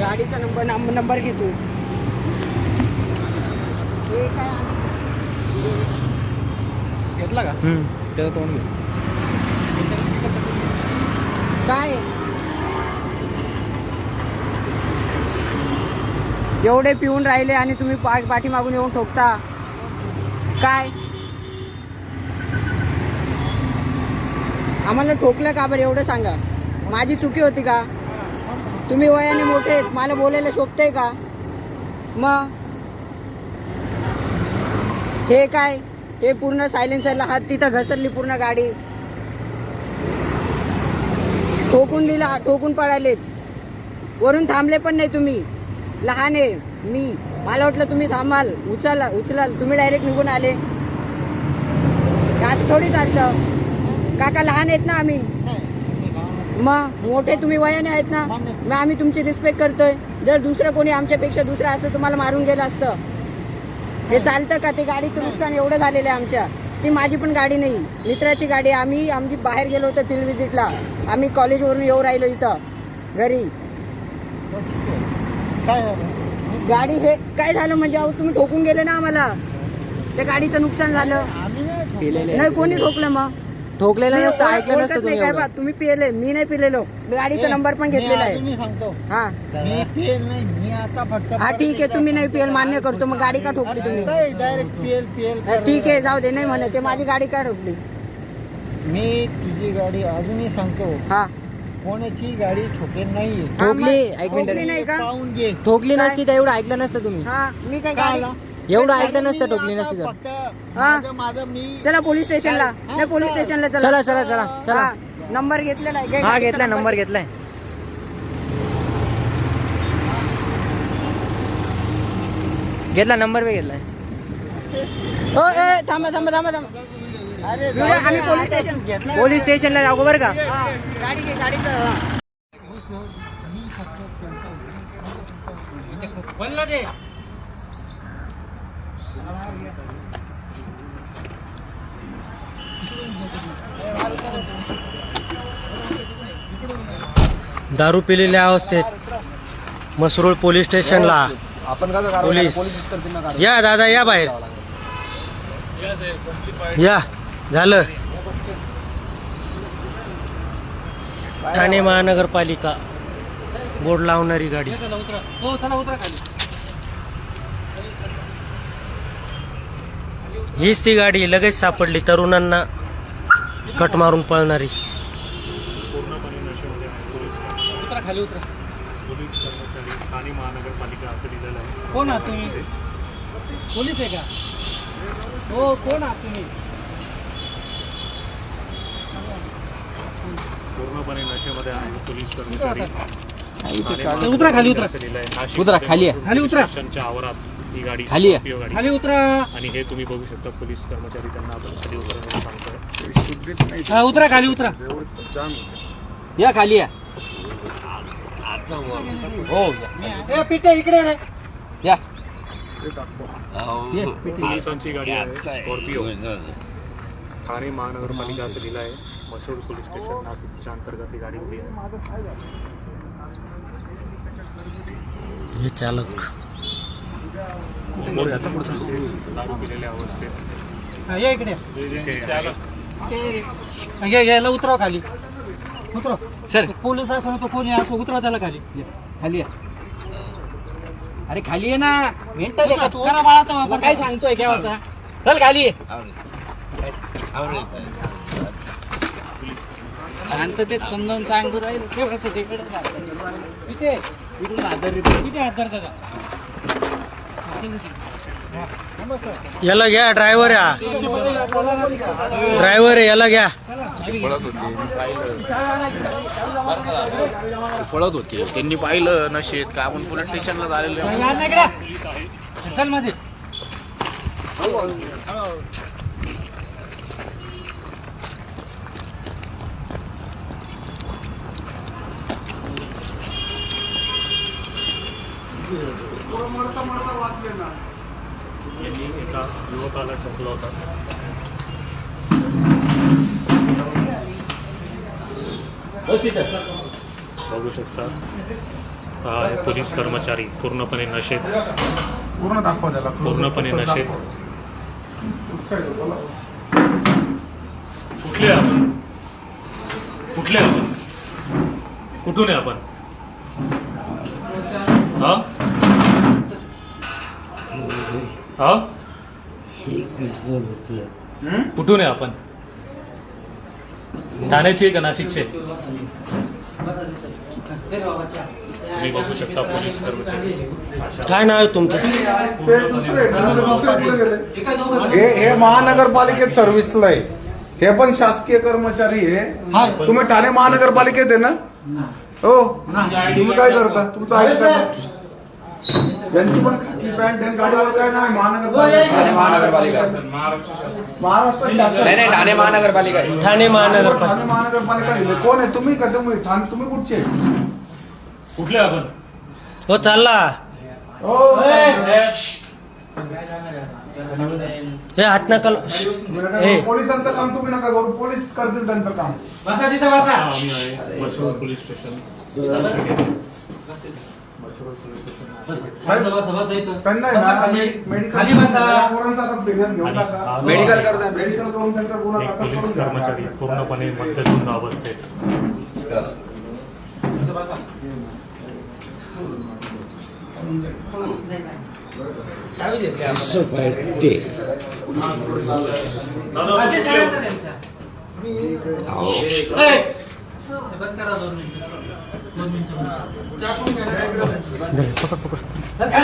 गाडीचा number? Number number घे तू. हे काय घेतला का? त्याचं तोंड घे. काय? एवढे पिऊन राहिले आणि तुम्ही पा- पाठीमागून येऊन ठोकता. काय? आम्हाला ठोकलं का बरं? एवढं सांगा. माझी चुकी होती का? तुम्ही वयाने मोठे आहेत मला बोलायला शोभते का? मग? हे काय? हे पूर्ण सायलेन्सरला हात तिथं घसरली पूर्ण गाडी. ठोकून दिला ठोकून पळालेत. वरून थांबले पण नाही तुम्ही. लहान आहे मी. मला वाटलं तुम्ही थांबाल उचल उचलाल. तुम्ही डायरेक्ट निघून आले. असं थोडी चालतं काका लहान आहेत ना आम्ही. मग मोठे तुम्ही वयाने आहेत ना मग आम्ही तुमची रिस्पेक्ट करतोय. जर दुसरं कोणी आमच्यापेक्षा दुसरं असतं तुम्हाला मारून गेलं असतं. हे चालतं का? ते गाडीचं नुकसान एवढं झालेलं आहे आमच्या. ती माझी पण गाडी नाही. मित्राची गाडी. आम्ही आमची बाहेर गेलो होतो फिल्ड विजिटला आम्ही कॉलेजवरून येऊ राहिलो इथं घरी. काय झालं? गाडी हे काय झालं म्हणजे अहो तुम्ही ठोकून गेले ना आम्हाला. त्या गाडीचं नुकसान झालं. आम्ही नाही ठोकलं. नाही कोणी ठोकलं मग? ठोकलेलं नसतं ऐकलं नसतं तुम्ही नाही एवढं. तुम्ही पिले मी नाही पिलेलो. मी गाडीचा नंबर पण घेतलेला आहे. सांगतो. हा. मी पेल नाही मी आता फक्त हा ठीक आहे तुम्ही नाही पिएल मान्य करतो मग गाडी का ठोकली तुम्ही? डायरेक्ट पेल पेल हा, ठीक आहे जाऊ दे नाही म्हणे ते माझी गाडी का ठोकली? मी तुझी गाडी अजूनही सांगतो. हा. कोणाची गाडी ठोकेल नाहीये. हा, मग ठोकली, मिनिट. नाही का? पाहून घे. ठोकली? नसती तर एवढं ऐकलं नसतं तुम्ही. हा मी काय गाडी? एवढं ऐकलं नसतं आता नसती तर. फक्त हा? माझं माझं मी चला पोलीस स्टेशनला. नाही पोलीस. स्टेशनला चला. चला चला चला हा, नंबर घेतलेला आहे. घे हा घेतलाय नंबर घेतलाय. घेतला नंबर बी घेतलाय. हो ए थांबा थांबा थांबा थांबा. अरे व्हिडिओ जाऊ दे, आम्ही पोलीस स्टेशन घेतला पोलीस स्टेशनला जाऊ बरं का? हा, गाडी घे गाडीचं हा. मी फक्त दारू पिलेल्या अवस्थेत मसरूळ पोलीस स्टेशनला आपण पोलीस. या दादा या बाहेर. या झालं. ठाणे महानगरपालिका बोर्ड लावणारी गाडी. हीच ती गाडी लगेच सापडली तरुणांना कट मारून पळणारी. पूर्णपणे नशेमध्ये आहे पोलीस पोलीस कर्मचारी ठाणे महानगरपालिका असं लिहिलेलं आहे. कोण आहात तुम्ही? पोलीस आहे का? हो कोण आहात तुम्ही? पूर्णपणे नशेमध्ये आहे पोलीस कर्मचारी. उतरा खाली उतरा. उतरा, खाली आहे. पोलीस खाली उतरा. स्टेशनच्या आवारात ही गाडी खाली आहे. खाली उतरा. आणि हे तुम्ही बघू शकता पोलीस कर्मचारी त्यांना आपण खाली उतरण्याचं सांगतोय. हा, उतरा खाली उतरा. या खाली या. हो ए पिटे इकडे रे या. पोलिसांची गाडी आहे स्कॉर्पिओ. ठाणे महानगरपालिका असं लिहिलं आहे मसूड पोलीस स्टेशन नाशिकच्या अंतर्गत ही गाडी उभी आहे. हे चालक. दारू पिलेल्या अवस्थेत. हा, या इकडे इथे आहे. या यायला उतराव खाली. उतरव. सर. पोलीस असो तो कोणी असो उतराव त्याला खाली. खाली या. अरे खाली आहे ना. मेंटल आहे का तू? करा बाळाचा वापर काय सांगतोय काय होता चल खाली. ये शांत ते समजावून सांगतो राहील. ठेवायचं तिकडे इकडून. किती? याला घ्या ड्रायव्हर या. ड्रायव्हर आहे याला घ्या. पळत होते. त्यांनी पाहिलं नशेत. का आपण पोलीस स्टेशनला झालेलं या ना इकडे. चलमध्ये यांनी एका युवकाला ठोकला होता. बघू शकता. हा आहे पोलीस कर्मचारी. पूर्णपणे नशेत. पूर्ण दाखवा त्याला. पूर्णपणे नशेत. कुठले आपण? कुठले आपण? कुठून आहे आपण? हा? हा? कुठून आहे आपण? ठाण्याचे का नाशिकचे? तुम्ही बघू शकता पोलीस कर्मचारी. काय नाव आहे तुमचं? ते दुसरे? हे हे महानगरपालिकेत सर्व्हिसला आहे. हे पण शासकीय कर्मचारी आहे. तुम्ही ठाणे महानगरपालिकेत आहे ना? हो. तुम्ही काय करता? तुमचं आयडी सांगा यांची पण खाकी पॅन्ट आणि गाडीवर काय नाही महानगरपालिका. महानगरपालिका. महाराष्ट्र शासन नाही नाही ठाणे महानगरपालिका आहे. ठाणे महानगरपालिका. ठाणे महानगरपालिका लिहिलंय. कोण आहे? तुम्ही का तुम्ही? ठाणे तुम्ही कुठचे? कुठले आपण? हो चालला. हो. हे हात नका तुम्ही नका ए. करू. पोलिसांचं काम तुम्ही नका करू. पोलीस करतील त्यांचं काम. बसा तिथं बसा. आम्ही आहे मशरूम पोलीस स्टेशन. Medical police. कर्मचारी पूर्णपणे मद्यधुंद अवस्थेत! ते बंद करा दोन मिनिटं. दोन मिनिटं.